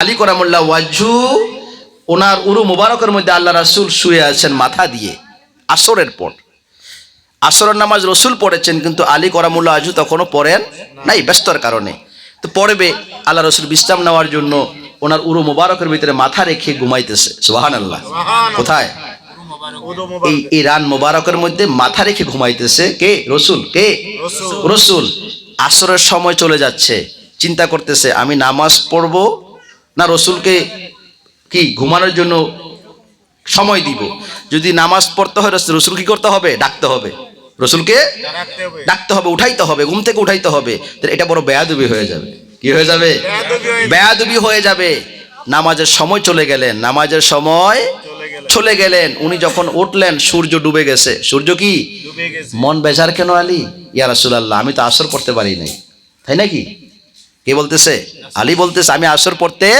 আলী করামুল্লাহ ওয়াজু ওনার উরু মুবারকের মধ্যে আল্লাহ রাসূল শুয়ে আছেন মাথা দিয়ে আসরের পর। আসরের নামাজ রসুল পড়েছেন কিন্তু আলী করামুল্লাহ আজু তখনও পড়েন নাই ব্যস্তর কারণে। তো পড়বে আল্লাহ রসুল বিশ্রাম নেওয়ার জন্য ওনার উরু মুবারকের ভিতরে মাথা রেখে ঘুমাইতেছে। সুবাহান আল্লাহ কোথায়? এই এই রান মোবারকের মধ্যে মাথা রেখে ঘুমাইতেছে কে? রসুল কে? রসুল। আসরের সময় চলে যাচ্ছে। চিন্তা করতেছে আমি নামাজ পড়ব না রসুলকে কি ঘুমানোর জন্য সময় দিব? যদি নামাজ পড়তে হয় রসুল রসুল কি করতে হবে? ডাকতে হবে। রসুলকে ডাকতে হবে। উঠাইতে হবে ঘুম থেকে উঠাইতে হবে। এটা বড় বেয়াদুবি হয়ে যাবে। কি হয়ে যাবে? বেয়াদুবি হয়ে যাবে। নামাজের সময় চলে গেলেন। নামাজের সময় চলে গেলেন। উনি যখন উঠলেন সূর্য ডুবে গেছে। সূর্য কি? মন বেজার কেন আলী? ইয়া রাসূলুল্লাহ আমি তো আসর পড়তে পারি নাই। তাই নাকি? কে বলতেছে? আলী বলতেছে আমি আসর পড়তে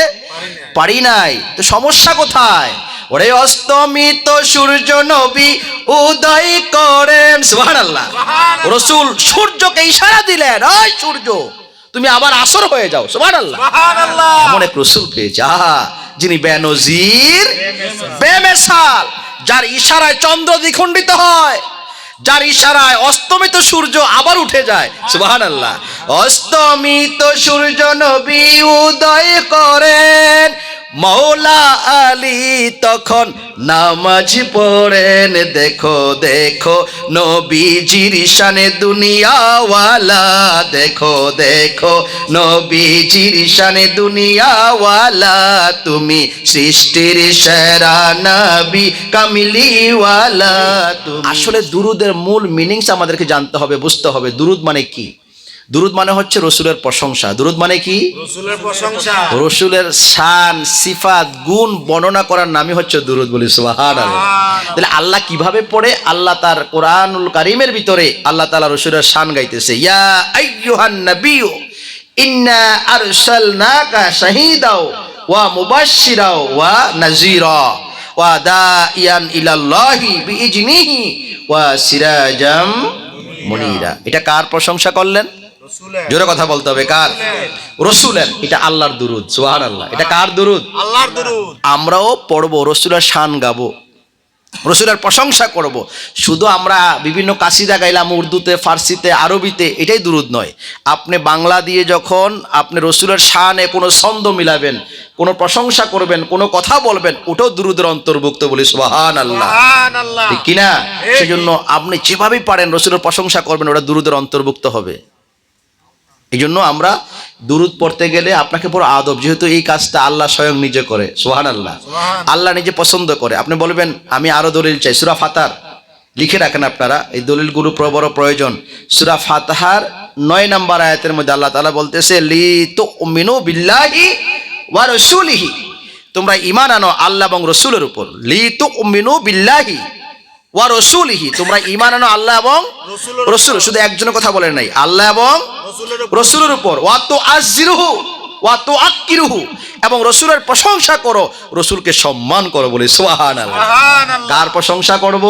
পারি নাই। তো সমস্যা কোথায়? ওরে অস্তমিত সূর্য নবী উদয় করেন। সুবহানাল্লাহ। রসুল সূর্যকে ইশারা দিলেন ওই সূর্য তুমি আবার আসর হয়ে যাও। সুবহানাল্লাহ। এমন এক রসুল পেয়েছে আহা যিনি বেনজির বেমেসাল যার ইশারায় চন্দ্র দ্বিখণ্ডিত হয়। যার ইশারায় অস্তমিত সূর্য আবার উঠে যায়। সুবাহান আল্লাহ অস্তমিত সূর্য নবী উদয় করেন। মৌলা আলী তখন নামাজ পড়েন। দেখো দেখো, নবীজির শানে দুনিয়াওয়ালা। দেখো দেখো, নবীজির শানে দুনিয়াওয়ালা। তুমি সৃষ্টির সেরা নবী, কামিলিওয়ালা। তুমি আসলে দুরুদের মূল মিনিংস আমাদেরকে জানতে হবে, বুঝতে হবে। দুরুদ মানে কি? দুরুদ মানে হচ্ছে রসুলের প্রশংসা। দুরুদ মানে কি? রসুলের প্রশংসা। রসুলের শান সিফাত গুণ বর্ণনা করার নামই হচ্ছে দুরুদ বলি তাহলে আল্লাহ কীভাবে পড়ে? আল্লাহ তার কোরআনুল কারিমের ভিতরে আল্লাহ তাআলা রসুলের শান গাইতেছে। ইয়া আইয়ুহান নাবিয়্যু ইন্না আরসালনাকা শাহীদাও ওয়া মুবাশশিরাও ওয়া নাযীরা ওয়া দাইয়ান ইলাল্লাহি বিইজনিহি ওয়া সিরাজাম মুনীরা। এটা কার প্রশংসা করলেন? জোরে কথা বলতে হবে কার? রসুলের। এটা আল্লাহর দুরুদ সুহান আল্লাহ এটা কার দুরুদ? আল্লাহর দরুদ। আমরাও পড়ব রসুলের শান গাবো। রসুলের প্রশংসা করব। শুধু আমরা বিভিন্ন কাসিদা গাইলাম উর্দুতে ফার্সিতে আরবিতে এটাই দুরুদ নয়। আপনি বাংলা দিয়ে যখন আপনি রসুলের শানে কোনো ছন্দ মিলাবেন কোনো প্রশংসা করবেন কোনো কথা বলবেন ওটাও দুরুদের অন্তর্ভুক্ত বলি সুবাহান আল্লাহ আল্লাহ ঠিক কিনা? সেজন্য আপনি যেভাবেই পারেন রসুলের প্রশংসা করবেন ওটা দুরুদের অন্তর্ভুক্ত হবে। এই জন্য আমরা দুরুদ পড়তে গেলে আপনাকে পুরো আদব যেহেতু এই কাজটা আল্লাহ স্বয়ং নিজে করে সোহান আল্লাহ আল্লাহ নিজে পছন্দ করে। আপনি বলবেন আমি আরও দলিল চাই। সুরা ফাতার লিখে রাখেন আপনারা এই দলিলগুলো বড় প্রয়োজন। সুরা ফাতাহার নয় নাম্বার আয়াতের মধ্যে আল্লাহ তাআলা বলতেছে লি তো মিনু বিল্লাহি ওয়া রাসূলিহি। তোমরা ইমান আনো আল্লাহ এবং রসুলের উপর। লি তো মিনু বিল্লাহি ওয়া রসুলিহি তোমরা ঈমান আনো আল্লাহ এবং রসুল শুধু একজনের কথা বলেন নাই আল্লাহ এবং রসুলের উপর। উপর। ওয়াতো আজিরুহু ওয়াতো আক্কিরুহু এবং রসুলের প্রশংসা করো রসুলকে সম্মান করো বলে সোহান কার প্রশংসা করব?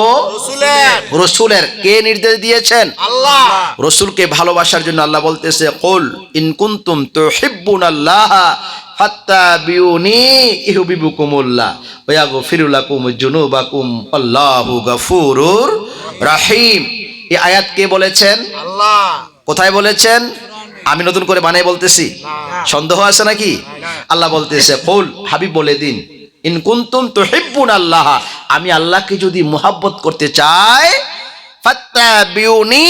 রসুলের। কে নির্দেশ দিয়েছেন? আল্লাহ। রসুলকে ভালোবাসার জন্য আল্লাহ বলতেছে কুল ইন কুনতুম তুহিব্বুন আল্লাহ ওয়া আল্লাহু গফুরুর রহিম। এই আয়াত কে বলেছেন? আল্লাহ। কোথায় বলেছেন? আমি নতুন করে বানিয়ে বলতেছি। সন্দেহ আছে নাকি? আল্লাহ বলতেছে কুল হাবিব বলে দিন ইন কুনতুম তুহিব্বুন আল্লাহ। আমি আল্লাহকে যদি মোহাব্বত করতে চাই ফাত্তাবিউনি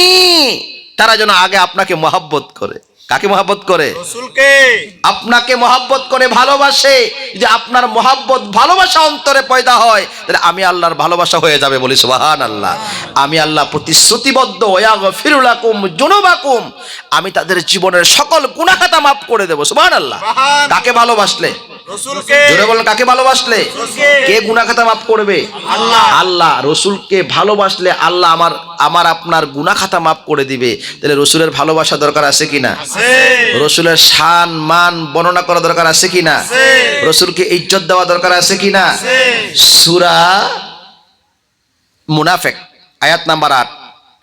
তারা যেন আগে আপনাকে মহাব্বত করে। কাকে মহাব্বত করে? আপনাকে মহাব্বত করে ভালোবাসে। যে আপনার মহাব্বত ভালোবাসা অন্তরে পয়দা হয় তাহলে আমি আল্লাহর ভালোবাসা হয়ে যাবে বলি সুবাহান আল্লাহ আমি আল্লাহ প্রতিশ্রুতিবদ্ধ ফিরুলাকুম জুনুবাকুম আমি তাদের জীবনের সকল গুণাখাতা মাফ করে দেবো সুবাহান আল্লাহ। কাকে ভালোবাসলে? জোরে বলেন কাকে ভালোবাসলে। কে গুনাখাতা মাফ করবে? আল্লাহ। রসুলকে ভালোবাসলে আল্লাহ আমার আমার আপনার মাফ করে দিবে। তাহলে রসুলের ভালোবাসা দরকার আছে কিনা? রসুলের শান মান বর্ণনা করা দরকার আছে কিনা? রসুলকে ইজ্জত দেওয়া দরকার আছে কিনা? সুরা মুনাফেক আয়াত নাম্বার আট।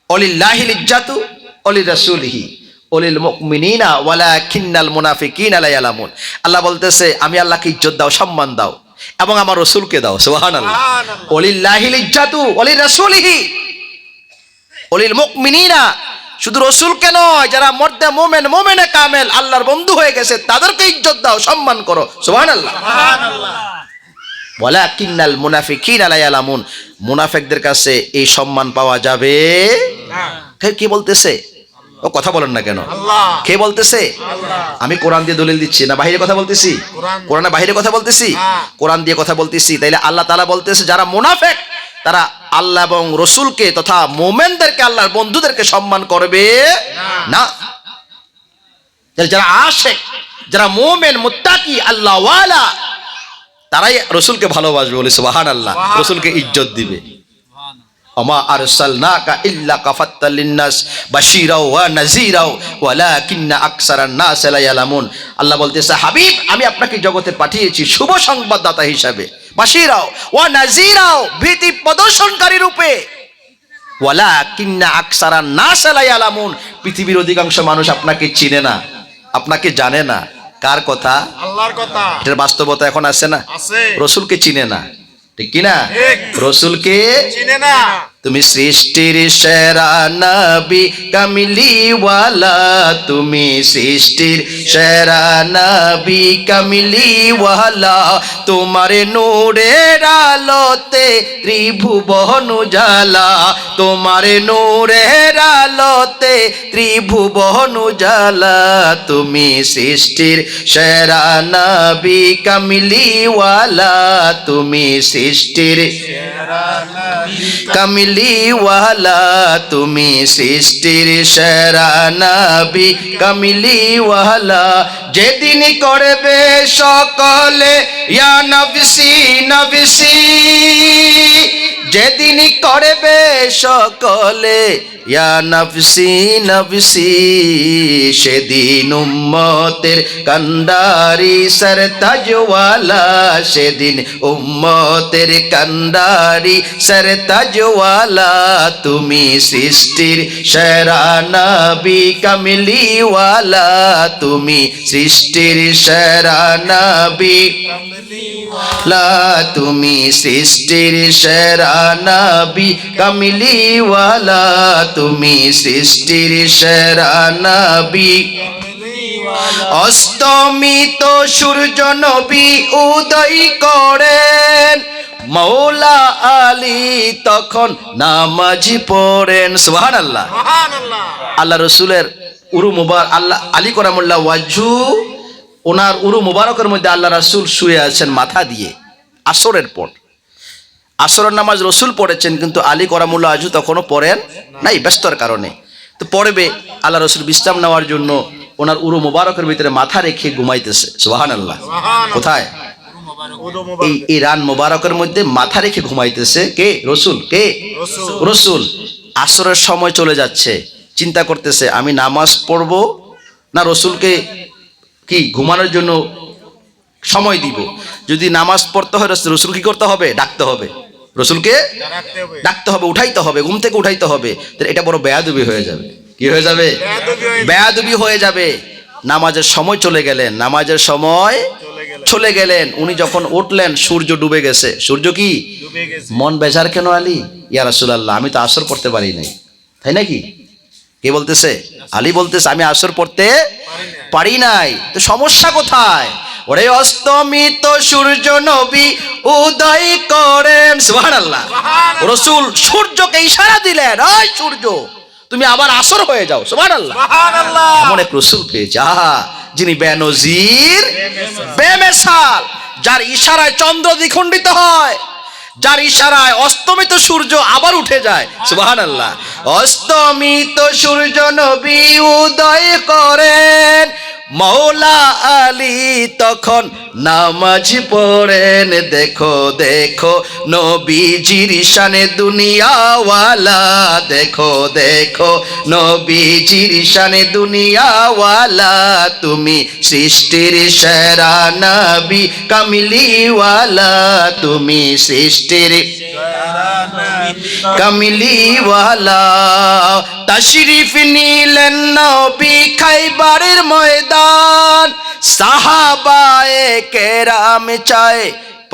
অলিল্লাহিল ইজ্জাতু অলি রাসূলিহি। ওলিল মুমিনিনা ওয়ালাকিন্নাল মুনাফিকিনা লা ইয়ালামুন আল্লাহ বলতেছে আমি আল্লাহকে ইজ্জত দাও সম্মান দাও এবং আমার রসুলকে দাও। সুবহানাল্লাহ। সুবহানাল্লাহ। ওলিল্লাহিল ইজ্জাতু ওলির রাসূলিহি অলিল মুকমিনিনা শুধু রসুলকে নয় যারা মর্দে মোমেন মোমেনে কামেল আল্লাহর বন্ধু হয়ে গেছে তাদেরকে ইজ্জত দাও সম্মান করো। সোহান আল্লাহ বলা কিন্নাল মুনাফিকিন আলাইয়ালামুন মুনাফেকদের কাছে এই সম্মান পাওয়া যাবে? কি বলতেছে? ও কথা বলেন না কেন? কে বলতেছে? আমি কোরআন দিয়ে দলিল দিচ্ছি না বাহিরে কথা বলতেছি? কোরআনে। বাহিরে কথা বলতেছি? হ্যাঁ। কোরআন দিয়ে কথা বলতেছি। তাইলে আল্লাহ তাআলা বলতেছে যারা মুনাফেক তারা আল্লাহ এবং রসুলকে তথা মোমেনদেরকে আল্লাহর বন্ধুদেরকে সম্মান করবে না। যারা আশেক যারা মোমেন মুত্তাকি আল্লাহ ওয়ালা তারাই রসুলকে ভালোবাসবে বলে সুবাহান আল্লাহ রসুলকে ইজ্জত দিবে। আরসালনাকা ইল্লা কাফাত্তাল লিন্নাস বাশীরাও ওয়া নাযীরাও ওয়ালাকিন্না আকসারান নাস লা ইয়ালামুন আল্লাহ বলতেছে হাবিব আমি আপনাকে জগতে পাঠিয়েছি শুভ সংবাদদাতা হিসাবে। বাশীরাও ওয়া নাযীরাও ভীতি প্রদর্শনকারী রূপে। ওয়ালাকিন্না আকসারান নাস লা ইয়ালামুন। পৃথিবীর অধিকাংশ মানুষ আপনাকে চিনে না আপনাকে জানে না। কার কথা? আল্লাহর কথা। এটার বাস্তবতা এখন আছে না? রসুলকে চিনে না। ঠিক কি না ঠিক। রসুলকে চিনে না। তুমি সৃষ্টির সেরা নবী কামিলিওয়ালা। তুমি সৃষ্টির সেরা নবী কামিলিওয়ালা। তোমার নূরের আলোতে ত্রিভুবন জালা তোমার নূরের আলোতে ত্রিভুবন জালা তুমি সৃষ্টির সেরা নবী কামিলিওয়ালা, তুমি সৃষ্টির কামিলিওয়ালা, তুমি সৃষ্টির সেরা নবী কামিলিওয়ালা। যেদিন করবে সকলে, ইয়া নবসি নবসি। যেদিন করবে সকলে, ইয়া নফসি নফসি, সেদিন উম্মতের কান্ডারি সর তাজওয়ালা, সেদিন উম্মতের কান্ডারি সর তাজওয়ালা, তুমি সৃষ্টির সেরা নবী কামলিওয়ালা, তুমি সৃষ্টির সেরা নবী। লা তুমি সৃষ্টির সেরা নবী কামিলিওয়ালা তুমি সৃষ্টির সেরা নবী অস্তমিত সূর্য নবী উদয় করেন। মৌলা আলী তখন নামাজি পড়েন। সুবহানাল্লাহ। সুবহানাল্লাহ। আল্লাহ রসুলের উরু মুবার আল্লাহ আলী করামুল্লাহ ওয়াজু ওনার উরু মুবারকের মধ্যে আল্লাহ রাসূল শুয়ে আছেন মাথা দিয়ে আসরের পর। আসরের নামাজ রসুল পড়েছেন কিন্তু আলী করামুল্লাহ আজু তখনও পড়েন নাই ব্যস্তর কারণে। তো পড়বে আল্লাহ রসুল বিশ্রাম নেওয়ার জন্য ওনার উরু মুবারকের ভিতরে মাথা রেখে ঘুমাইতেছে। সোহান আল্লাহ কোথায়? এই রান মোবারকের মধ্যে মাথা রেখে ঘুমাইতেছে কে? রসুল। কে? রসুল। রসুল। আসরের সময় চলে যাচ্ছে। চিন্তা করতেছে আমি নামাজ পড়ব? না রসুলকে কি ঘুমানোর জন্য সময় দিব? যদি নামাজ পড়তে হয় রসুল কি করতে হবে? ডাকতে হবে। রসুলকে ডাকতে হবে। উঠাইতে হবে ঘুম থেকে উঠাইতে হবে। এটা বড় বেয়াদুবি হয়ে যাবে। কি হয়ে যাবে? বেয়াদুবি হয়ে যাবে। নামাজের সময় চলে গেলেন। নামাজের সময় চলে গেলেন। উনি যখন উঠলেন সূর্য ডুবে গেছে। সূর্য কি? মন বেজার কেন আলী? ইয়া রাসূলুল্লাহ আমি তো আসর পড়তে পারি নাই। তাই নাকি? কে বলতেছে? আলী বলতেছে আমি আসর পড়তে পারি নাই। তো সমস্যা কোথায়? ওরে অস্তমিত সূর্য নবী উদয় করেন। সুবহানাল্লাহ। রসুল সূর্যকে ইশারা দিলেন ওই সূর্য তুমি আবার আসর হয়ে যাও। সুবহানাল্লাহ। সুবহানাল্লাহ। এমন এক রসুল পেয়েছে আহা যিনি বেনজির বেমেসাল যার ইশারায় চন্দ্র দ্বিখণ্ডিত হয়। যার ইশারায় অস্তমিত সূর্য আবার উঠে যায়। সুবাহান আল্লাহ অস্তমিত সূর্য নবী উদয় করেন। মৌলা আলী তখন নামাজ পড়েন। দেখো দেখো, নবীজির শানে দুনিয়াওয়ালা। দেখো দেখো, নবীজির শানে দুনিয়াওয়ালা। তুমি সৃষ্টির সেরা নবী, কামিলিওয়ালা। তুমি সৃষ্টির কামিলিওয়ালা। তশরিফ নিলেন নবী খাইবারের ময়দান। সাহাবায়ে কেরাম চায়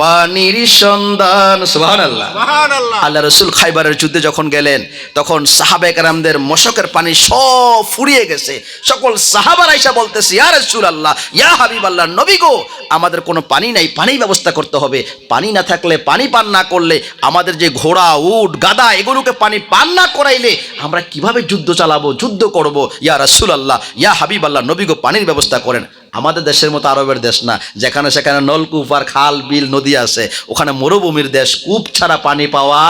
পানির সন্ধান। সুবহানাল্লাহ। সুবহানাল্লাহ। আল্লাহ রসুল খাইবারের যুদ্ধে যখন গেলেন তখন সাহাবে কারামদের মশকের পানি সব ফুরিয়ে গেছে। সকল সাহাবার আইসা বলতেছে ইয়া রসুল আল্লাহ ইয়া হাবিব আল্লাহ নবী গো আমাদের কোনো পানি নাই পানির ব্যবস্থা করতে হবে। পানি না থাকলে পানি পান না করলে আমাদের যে ঘোড়া উট গাদা এগুলোকে পানি পান না করাইলে আমরা কীভাবে যুদ্ধ চালাবো যুদ্ধ করব? ইয়া রসুল আল্লাহ ইয়া হাবিব আল্লাহ নবী গো পানির ব্যবস্থা করেন। আমাদের দেশের মতো আরবের দেশ না যেখানে সেখানে নলকূপ আর খাল বিল নদী আছে ওখানে মরুভূমির দেশ কূপ ছাড়া পানি পাওয়া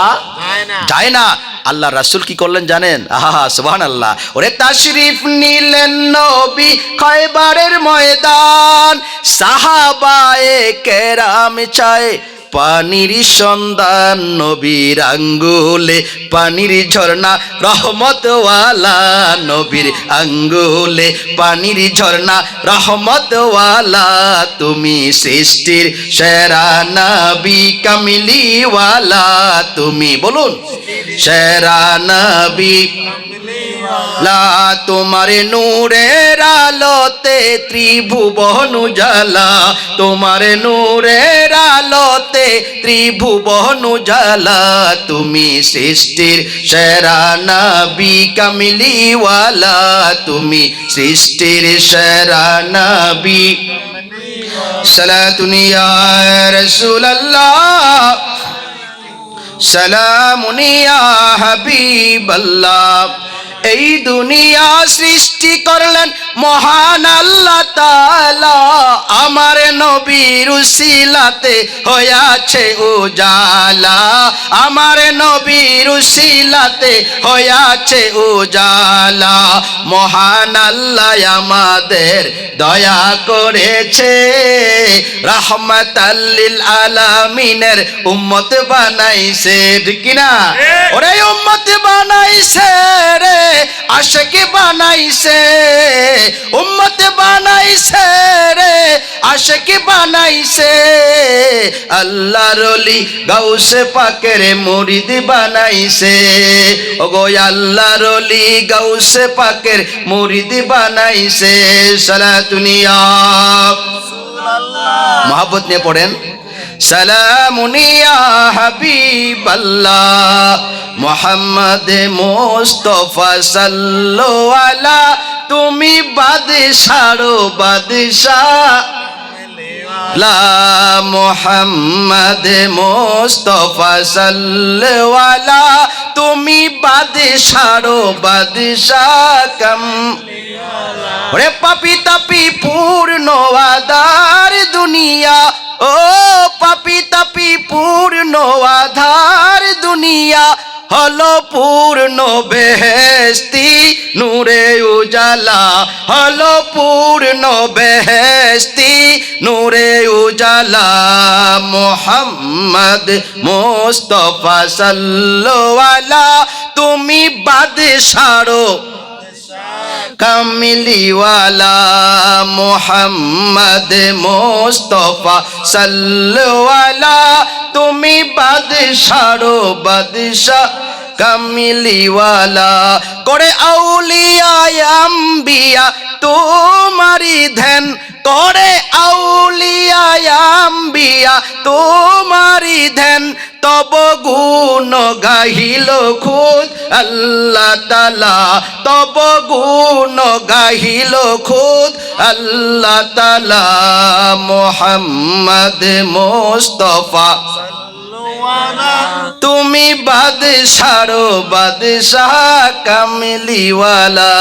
যায় না। আল্লাহ রাসুল কি করলেন জানেন? আহা সুবহান আল্লাহ ওরে তাশরিফ নিলেন নবী খয়বারের ময়দান সাহাবায়ে কেরাম চায় পানির সন্ধান নবীর আঙ্গুলে, পানির ঝর্ণা রহমতওয়ালা নবীর আঙ্গুলে, পানির ঝর্ণা রহমতওয়ালা তুমি সৃষ্টির সেরা নবী, কামিলিওয়ালা তুমি, বলুন, সেরা নবী। লা তোমার নূরের আলোতে ত্রিভুবন উজালা তোমার নূরের আলোতে ত্রিভুবন উজালা তুমি সৃষ্টির সেরা নবী কামিলিওয়ালা। তুমি সৃষ্টির সেরা নবী। সালাতুনিয়া রাসূলুল্লাহ। সালামুনিয়া হাবিবাল্লাহ। এই দুনিয়া সৃষ্টি করলেন মহান আল্লাহ তাআলা। আমার নবীর উসিলাতে হয়াছে উজালা। আমার নবীর উসিলাতে হয়াছে উজালা। মহান আল্লাহ আমাদের দয়া করেছে। রহমতাল্লিল আলামিনের উম্মত বানাইছে ঠিক কিনা? ওরে উম্মত বানাইছে রে। আশেকে বানাইছে উম্মত বানাইছে রে আশেকে বানাইছে। আল্লাহ রলি গাউসে পাকের মুরিদ বানাইছে। ওগো আল্লাহ রলি গাউসে পাকের মুরিদ বানাইছে। সালাতুনিয়া মহাব্বত নিয়ে পড়েন। সালামুনিয়া হাবিবাল্লাহ, মোহাম্মদ মোস্তফা সাল্লো আলা, তুমি বাদশারো বাদশাহ। মোহাম্মদ মোস্তফা সাল্লাল্লাহু তুমি বাদশারো বাদশাহ। কম। ওরে পাপি তাপি পূর্ণ আধার দুনিয়া ও পাপি তাপি পূর্ণ আধার দুনিয়া, হলো পূর্ণ বেহেস্তি নূরে উজালা, হলো পূর্ণ বেহেস্তি নূরে উজালা। মোহাম্মদ মোস্তফা সাল্লাল্লাহু তুমি বাদশারো কামিলিওয়ালা মোহাম্মদ মোস্তফা সাল্লাল্লাহু তুমি বাদশারো বাদশা কামিলিওয়ালা, করে আউলিয়া আম্বিয়া তোমারি ধ্যান, করে আউলিয়া আম্বিয়া তোমারি ধ্যান, তব গুণ গাহিল খুদ, আল্লাহ তালা তব গুণ গাহিল খুদ, আল্লাহ তালা মোহাম্মদ মোস্তফা। তুমি বাদশাহ বাদশাহ কামলিওয়ালা।